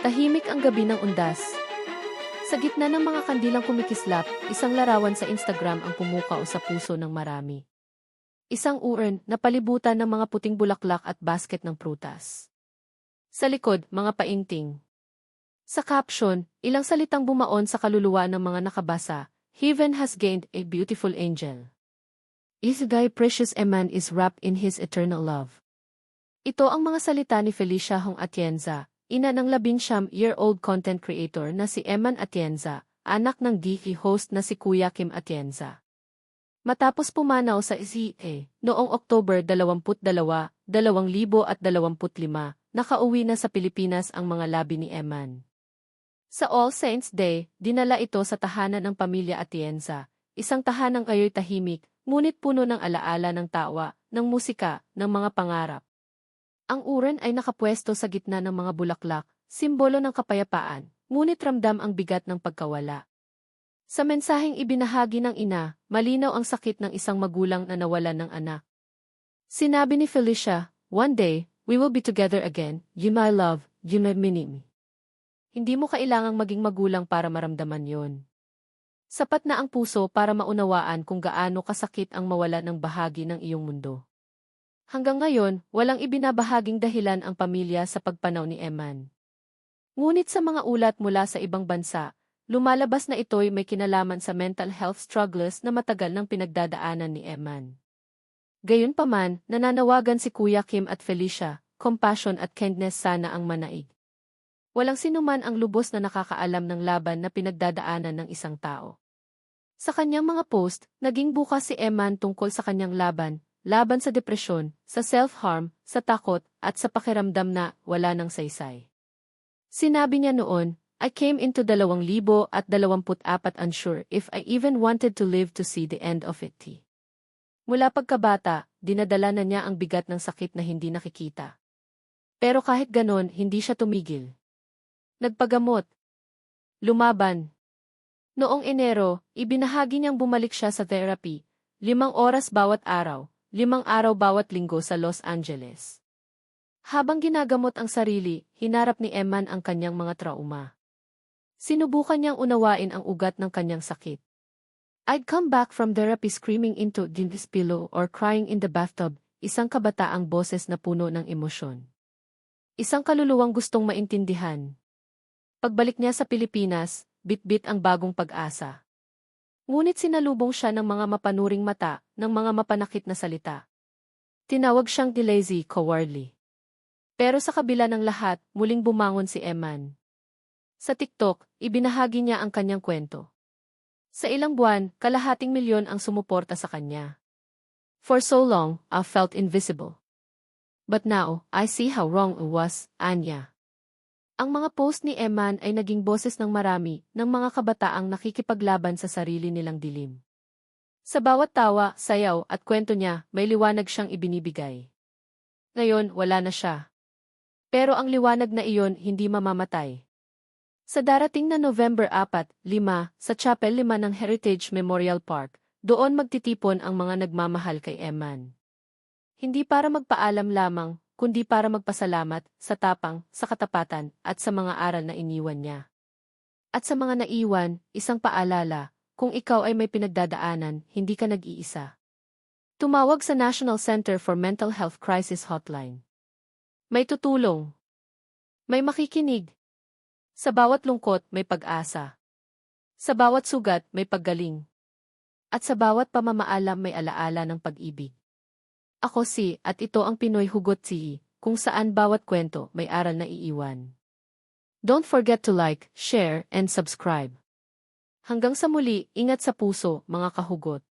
Tahimik ang gabi ng undas. Sa gitna ng mga kandilang kumikislap, isang larawan sa Instagram ang pumukaw sa puso ng marami. Isang urn na palibutan ng mga puting bulaklak at basket ng prutas. Sa likod, mga painting. Sa caption, ilang salitang bumaon sa kaluluwa ng mga nakabasa, Heaven has gained a beautiful angel. Is thy precious Eman is wrapped in his eternal love. Ito ang mga salita ni Felicia Hong Atienza, ina ng labinsyam-year-old content creator na si Eman Atienza, anak ng DK host na si Kuya Kim Atienza. Matapos pumanaw sa SEA noong October 22, 2025, nakauwi na sa Pilipinas ang mga labi ni Eman. Sa All Saints Day, dinala ito sa tahanan ng pamilya Atienza, isang tahanang kayo'y tahimik, ngunit puno ng alaala ng tawa, ng musika, ng mga pangarap. Ang uran ay nakapwesto sa gitna ng mga bulaklak, simbolo ng kapayapaan, ngunit ramdam ang bigat ng pagkawala. Sa mensaheng ibinahagi ng ina, malinaw ang sakit ng isang magulang na nawalan ng anak. Sinabi ni Felicia, One day, we will be together again, you my love, you my minim. Hindi mo kailangang maging magulang para maramdaman yon. Sapat na ang puso para maunawaan kung gaano kasakit ang mawala ng bahagi ng iyong mundo. Hanggang ngayon, walang ibinabahaging dahilan ang pamilya sa pagpanaw ni Eman. Ngunit sa mga ulat mula sa ibang bansa, lumalabas na ito'y may kinalaman sa mental health struggles na matagal nang pinagdadaanan ni Eman. Gayunpaman, nananawagan si Kuya Kim at Felicia, compassion at kindness sana ang manaig. Walang sinuman ang lubos na nakakaalam ng laban na pinagdadaanan ng isang tao. Sa kanyang mga post, naging bukas si Eman tungkol sa kanyang laban, laban sa depresyon, sa self-harm, sa takot, at sa pakiramdam na wala ng saysay. Sinabi niya noon, I came into 2024 unsure if I even wanted to live to see the end of it. Mula pagkabata, dinadala na niya ang bigat ng sakit na hindi nakikita. Pero kahit ganon, hindi siya tumigil. Nagpagamot. Lumaban. Noong Enero, ibinahagi niyang bumalik siya sa therapy, limang oras bawat araw, limang araw bawat linggo sa Los Angeles. Habang ginagamot ang sarili, hinarap ni Eman ang kanyang mga trauma. Sinubukan niyang unawain ang ugat ng kanyang sakit. I'd come back from therapy screaming into this pillow or crying in the bathtub, isang kabataang boses na puno ng emosyon. Isang kaluluwang gustong maintindihan. Pagbalik niya sa Pilipinas, bitbit ang bagong pag-asa. Ngunit sinalubong siya ng mga mapanuring mata, ng mga mapanakit na salita. Tinawag siyang lazy, cowardly. Pero sa kabila ng lahat, muling bumangon si Eman. Sa TikTok, ibinahagi niya ang kanyang kwento. Sa ilang buwan, kalahating milyon ang sumuporta sa kanya. For so long, I felt invisible. But now, I see how wrong it was, Anya. Ang mga post ni Eman ay naging boses ng marami ng mga kabataang nakikipaglaban sa sarili nilang dilim. Sa bawat tawa, sayaw at kwento niya, may liwanag siyang ibinibigay. Ngayon, wala na siya. Pero ang liwanag na iyon hindi mamamatay. Sa darating na November 4, 5, sa Chapel 5 ng Heritage Memorial Park, doon magtitipon ang mga nagmamahal kay Eman. Hindi para magpaalam lamang, kundi para magpasalamat sa tapang, sa katapatan, at sa mga aral na iniwan niya. At sa mga naiwan, isang paalala, kung ikaw ay may pinagdadaanan, hindi ka nag-iisa. Tumawag sa National Center for Mental Health Crisis Hotline. May tutulong. May makikinig. Sa bawat lungkot may pag-asa. Sa bawat sugat may paggaling. At sa bawat pamamaalam may alaala ng pag-ibig. Ako si, at ito ang Pinoy Hugot si, kung saan bawat kwento may aral na iiwan. Don't forget to like, share, and subscribe. Hanggang sa muli, ingat sa puso, mga kahugot.